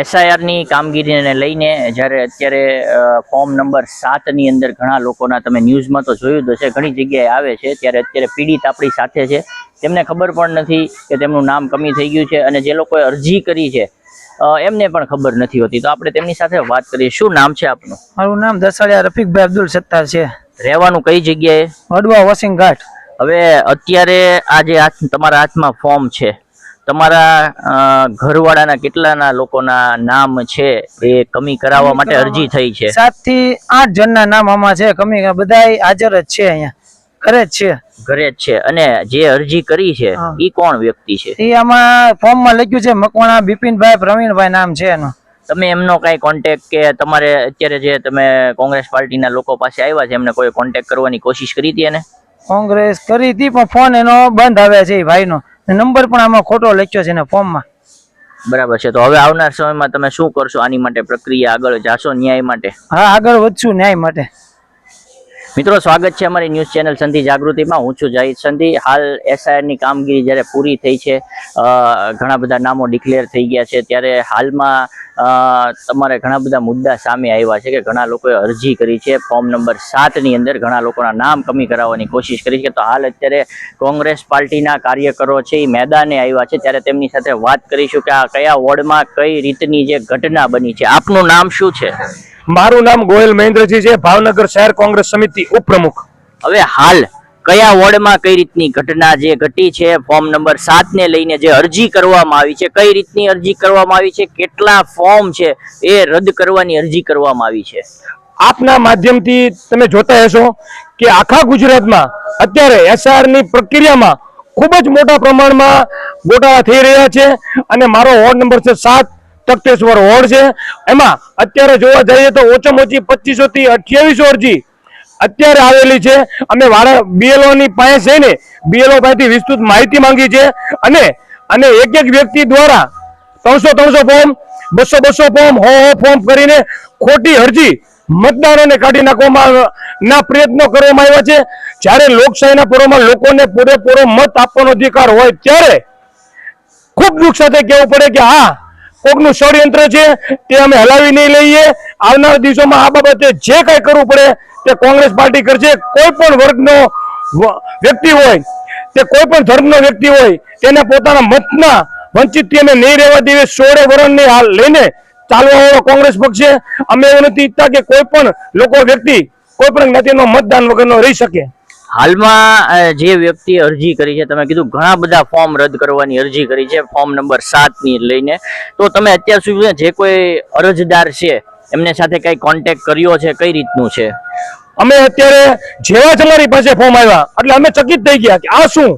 એસઆઈઆરની કામગીરીને લઈને જ્યારે અત્યારે ફોર્મ નંબર સાતની અંદર ઘણા લોકોના તમે ન્યૂઝમાં તો જોયું જ હશે ઘણી જગ્યાએ આવે છે. ત્યારે અત્યારે પીડિત આપણી સાથે છે. તેમને ખબર પણ નથી કે તેમનું નામ કમી થઈ ગયું છે અને જે લોકોએ અરજી કરી છે એમને પણ ખબર નથી હોતી. તો આપણે તેમની સાથે વાત કરીએ. શું નામ છે આપનું? મારું નામ દસાડિયા રફીકભાઈ અબ્દુલ સત્તાર છે. રહેવાનું કઈ જગ્યાએ? વડવા વોશિંગ ઘાટ. હવે અત્યારે આ જે તમારા હાથમાં ફોર્મ છે તમારા ઘરવાળાના કેટલાના લોકોના નામ છે એ કમી કરાવવા માટે અરજી થઈ છે? સાતથી આઠ જણના નામ આમાં છે. કમી બધા હાજર જ છે અહીંયા. ઘરે જ છે. ઘરે જ છે. અને જે અરજી કરી છે એ કોણ વ્યક્તિ છે? એ આમાં ફોર્મમાં લખ્યું છે મકવાણા બિપિનભાઈ પ્રવીણભાઈ નામ છે એનું. તમે એમનો કઈ કોન્ટેક કે તમારે અત્યારે જે તમે કોંગ્રેસ પાર્ટીના લોકો પાસે આવ્યા છે એમને કોઈ કોન્ટેક્ટ કરવાની કોશિશ કરી હતી એને? કોંગ્રેસ કરી હતી પણ ફોન એનો બંધ આવે છે ભાઈનો. નંબર પણ આમાં ખોટો લખ્યો છે એના ફોર્મમાં બરાબર છે. તો હવે આવનાર સમયમાં તમે શું કરશો? આની માટે પ્રક્રિયા આગળ જાશો ન્યાય માટે? હા આગળ વધશું ન્યાય માટે. મિત્રો, સ્વાગત છે અમારી ન્યૂઝ ચેનલ સંધિ જાગૃતિમાં. હું છું જાહિદ સંધિ. હાલ એસઆઈઆરની કામગીરી જ્યારે પૂરી થઈ છે ઘણા બધા નામો ડિક્લેર થઈ ગયા છે. ત્યારે હાલમાં તમારે ઘણા બધા મુદ્દા સામે આવ્યા છે કે ઘણા લોકોએ અરજી કરી છે. ફોર્મ નંબર સાતની અંદર ઘણા લોકોના નામ કમી કરાવવાની કોશિશ કરી છે. તો હાલ અત્યારે કોંગ્રેસ પાર્ટીના કાર્યકરો છે એ મેદાને આવ્યા છે. ત્યારે તેમની સાથે વાત કરીશું કે આ કયા વોર્ડમાં કઈ રીતની જે ઘટના બની છે. આપનું નામ શું છે? મારું નામ ગોયલ મહેન્દ્રજી છે. ભાવનગર શહેર કોંગ્રેસ સમિતિ ઉપપ્રમુખ. હવે હાલ કયા વોર્ડમાં કઈ રીતની ઘટના જે ઘટી છે ફોર્મ નંબર સાત ને લઈને જે અરજી કરવામાં આવી છે કઈ રીતની અરજી કરવામાં આવી છે કેટલા ફોર્મ છે એ રદ કરવાની અરજી કરવામાં આવી છે. આપના માધ્યમથી તમે જોતા હશો કે આખા ગુજરાતમાં અત્યારે એસઆરની પ્રક્રિયામાં ખૂબ જ મોટા પ્રમાણમાં ગોટાળા થઈ રહ્યા છે અને મારો વોર્ડ નંબર છે સાત. તખતેશ્વર હોળ છે. એમાં અત્યારે જોવા જઈએ તો ઓછામાં ઓછી પચીસો થી અઠ્યાવીસો અરજી અત્યારે આવેલી છે. અમે વાળા બીએલઓ ની પાસે જઈને બીએલઓ પાસેથી વિસ્તૃત માહિતી માંગી છે અને અને એક એક વ્યક્તિ દ્વારા ત્રણસો ત્રણસો ફોર્મ, બસો બસો ફોર્મ, હો હો ફોર્મ કરીને ખોટી અરજી મતદારોને કાઢી નાખવામાં ના પ્રયત્નો કરવામાં આવ્યા છે. જ્યારે લોકશાહીના પૂર્વમાં લોકોને પૂરેપૂરો મત આપવાનો અધિકાર હોય ત્યારે ખૂબ દુઃખ સાથે કહેવું પડે કે હા કોકનું ષડયંત્ર છે, તે અમે હલાવી નહીં લઈએ. આવનાર દિવસોમાં આ બાબતે જે કાંઈ કરવું પડે, તે કોંગ્રેસ પાર્ટી કરશે. કોઈ પણ વર્ગનો વ્યક્તિ હોય, તે કોઈ પણ ધર્મનો વ્યક્તિ હોય, તેને પોતાના મતના વંચિતથી અમે નહીં રહેવા દેવે સોળે વર્ષની હાલ લઈને ચાલવા વાળો કોંગ્રેસ પક્ષ છે. અમે એવું નથી ઈચ્છતા કે કોઈ પણ લોકો વ્યક્તિ કોઈ પણ જ્ઞાતિનો મતદાન વગરનો રહી શકે. હાલમાં જે વ્યક્તિ અરજી કરી છે, તમે કીધું ઘણા બધા ફોર્મ રદ કરવાની અરજી કરી છે, ફોર્મ નંબર સાતની લઈને. તો તમે અત્યાર સુધી જે કોઈ અરજદાર છે, એમને સાથે કઈ કોન્ટેક્ટ કર્યો છે, કઈ રીતનું છે? અમે અત્યારે જેવા જ પાસે ફોર્મ આવ્યા, એટલે અમે ચકિત થઈ ગયા કે આ શું?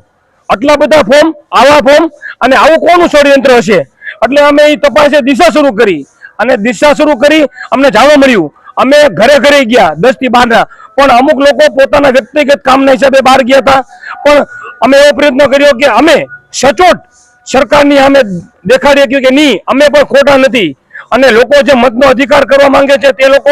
આટલા બધા ફોર્મ, આવા ફોર્મ, અને આવું કોનું ષડયંત્ર હશે? એટલે અમે એ તપાસે દિશા શરૂ કરી. અને દિશા શરૂ કરી અમને જાણવા મળ્યું અમે ઘરે ઘરે ગયા, દસથી બાર પણ અમુક લોકો પોતાના વ્યક્તિગત કામના હિસાબે બહાર ગયા હતા. પણ અમે એવો પ્રયત્ન કર્યો કે અમે સચોટ સરકારની અમે દેખાડીએ કે નહીં, અમે પણ ખોટા નથી. અને લોકો જે મતનો અધિકાર કરવા માંગે છે તે લોકો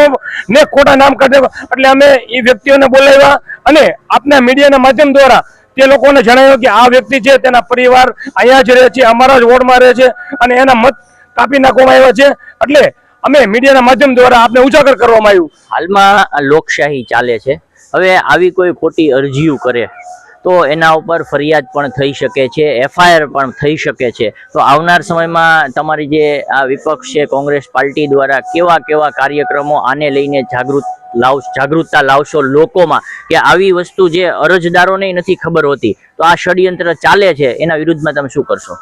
ને ખોટા નામ કાઢે. એટલે અમે એ વ્યક્તિઓને બોલાવ્યા અને આપના મીડિયાના માધ્યમ દ્વારા તે લોકોને જણાવ્યું કે આ વ્યક્તિ છે, તેના પરિવાર અહીંયા જ રહે છે, અમારા જ વોર્ડમાં રહે છે અને એના મત કાપી નાખવામાં આવ્યા છે. એટલે અમે મીડિયાના માધ્યમ દ્વારા આપને ઉજાગર કરવામાં આવ્યું. હાલમાં લોકશાહી ચાલે છે. હવે આવી કોઈ ખોટી અરજીઓ કરે તો એના ઉપર ફરિયાદ પણ થઈ શકે છે એફઆઈઆર પણ થઈ શકે છે. તો આવનાર સમયમાં તમારી જે આ વિપક્ષ છે કોંગ્રેસ પાર્ટી દ્વારા કેવા કેવા કાર્યક્રમો આને લઈને જાગૃત લાવ જાગૃતતા લાવશો લોકોમાં કે આવી વસ્તુ જે અરજદારોને નથી ખબર હોતી તો આ ષડયંત્ર ચાલે છે એના વિરુદ્ધમાં તમે શું કરશો?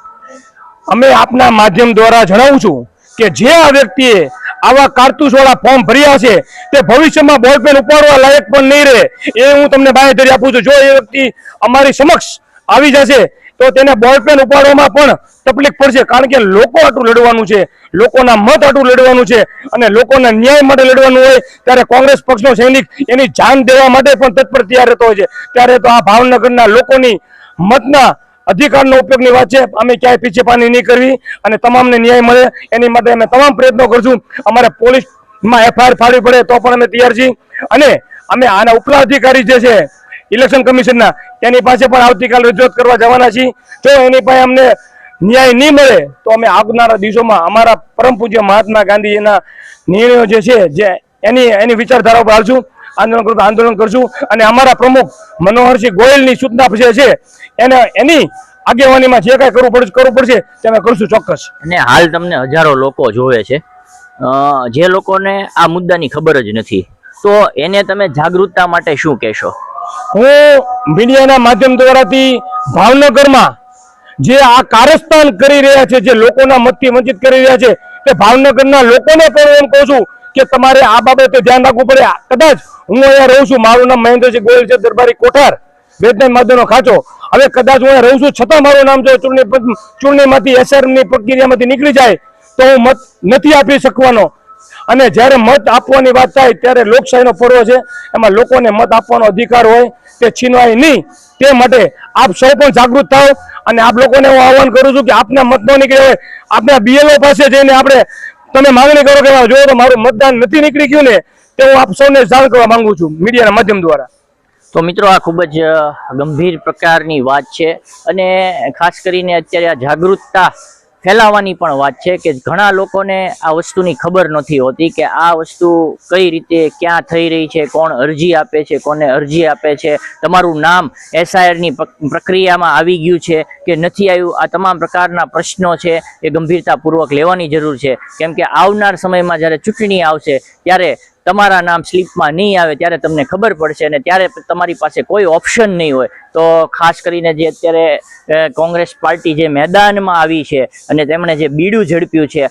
અમે આપના માધ્યમ દ્વારા જણાવું છું કે જે આ વ્યક્તિએ આવા કારતૂસવાળા ફોર્મ ભર્યા છે, તે ભવિષ્યમાં બોલપેન ઉપાડવા લાયક પણ નહીં રહે. એ હું તમને બાહેધરી આપું છું. જો એ વ્યક્તિ અમારી સમક્ષ આવી જશે, તો તેને બોલપેન ઉપાડવામાં પણ તકલીફ પડશે. કારણ કે લોકો આટલું લડવાનું છે, લોકોના મત આટલું લડવાનું છે, અને લોકોના ન્યાય માટે લડવાનું હોય, ત્યારે કોંગ્રેસ પક્ષનો સૈનિક એની જાન દેવા માટે પણ તત્પર તૈયાર રહેતો હોય છે. ત્યારે તો આ ભાવનગરના લોકોની મતના અધિકારનો ઉપયોગની વાત છે. અમે ક્યાંય પીછે પાની નહીં કરવી અને તમામને ન્યાય મળે. એની માટે અમે તમામ પ્રયત્નો કરશું. અમારે પોલીસમાં એફઆઈઆર ફાળવી પડે તો પણ અમે તૈયાર છીએ. અને અમે આના ઉપલા અધિકારી જે છે, ઇલેક્શન કમિશનના, તેની પાસે પણ આવતીકાલ રજૂઆત કરવા જવાના છીએ. જો એની પાસે અમને ન્યાય નહીં મળે, તો અમે આવનારા દિવસોમાં અમારા પરમ પૂજ્ય મહાત્મા ગાંધીજીના નિર્ણયો જે છે, જે એની એની વિચારધારા ઉપર હાલશું. આંદોલન કરતું આંદોલન કરશું અને અમારા પ્રમુખ મનોહરસિંહ ગોયલની સૂચના જે છે એને એની આગેવાનીમાં જે કાંઈ કરવું પડશે કરવું પડશે તે અમે કરશું ચોક્કસ. અને હાલ તમને હજારો લોકો જોવે છે. જે લોકોને આ મુદ્દાની ખબર જ નથી. તો એને તમે જાગૃતતા માટે શું કહેશો? હું મીડિયાના માધ્યમ દ્વારાથી ભાવનગરમાં જે આ કારસ્તાન કરી રહ્યા છે જે લોકોના મતથી વંચિત કરી રહ્યા છે તે ભાવનગરના લોકોને પણ એમ કહું છું કે તમારે આ બાબતે ધ્યાન રાખવું પડે. કદાચ હું અહીંયા રહું છું. મારું નામ મહેન્દ્રસિંહ ગોયલ છે, દરબારી કોઠાર. વેદનાથ માધવનો ખાચો. હવે કદાચ હું રહું છું, છતાં મારું નામ જો ચૂંટણી ચૂંટણીમાંથી SR ની પ્રક્રિયામાંથી નીકળી જાય, તો હું મત નથી આપી શકવાનો. અને જ્યારે મત આપવાની વાત થાય, ત્યારે લોકશાહીનો પર્વ છે. એમાં લોકોને મત આપવાનો અધિકાર હોય, તે છીનવાય નહીં. તે માટે આપ સૌ પણ જાગૃત થાવ અને આપ લોકોને હું આહવાન કરું છું કે આપના મત ન નીકળે હોય. આપના બીએલઓ પાસે જઈને આપણે તમે માંગણી કરો કે જો મારું મતદાન નથી નીકળી ગયું ને, તે હું આપ સૌને જાણ કરવા માંગુ છું મીડિયાના માધ્યમ દ્વારા. તો મિત્રો આ ખૂબ જ ગંભીર પ્રકારની વાત છે અને ખાસ કરીને અત્યારે આ જાગૃતતા ફેલાવવાની પણ વાત છે કે ઘણા લોકોને આ વસ્તુની ખબર નથી હોતી કે આ વસ્તુ કઈ રીતે ક્યાં થઈ રહી છે, કોણ અરજી આપે છે, કોને અરજી આપે છે. તમારું નામ એસઆઈઆરની પ્રક્રિયામાં આવી ગયું છે કે નથી આવ્યું? આ તમામ પ્રકારના પ્રશ્નો છે એ ગંભીરતાપૂર્વક લેવાની જરૂર છે. કેમ કે આવનાર સમયમાં જ્યારે ચૂંટણી આવશે, ત્યારે તમારા નામ સ્લીપમાં નહીં આવે ત્યારે તમને ખબર પડશે અને ત્યારે તમારી પાસે કોઈ ઓપ્શન નહીં હોય. તો ખાસ કરીને જે અત્યારે કોંગ્રેસ પાર્ટી જે મેદાનમાં આવી છે અને તેમણે જે બીડું ઝડપ્યું છે,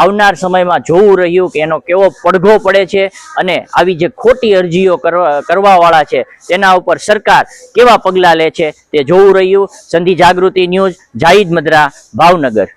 આવનાર સમયમાં જોવું રહ્યું કે એનો કેવો પડઘો પડે છે અને આવી જે ખોટી અરજીઓ કરવા, કરવાવાળા છે, તેના ઉપર સરકાર કેવા પગલાં લે છે તે જોવું રહ્યું. સંધિ જાગૃતિ ન્યૂઝ જાહિદ મદ્રા, ભાવનગર.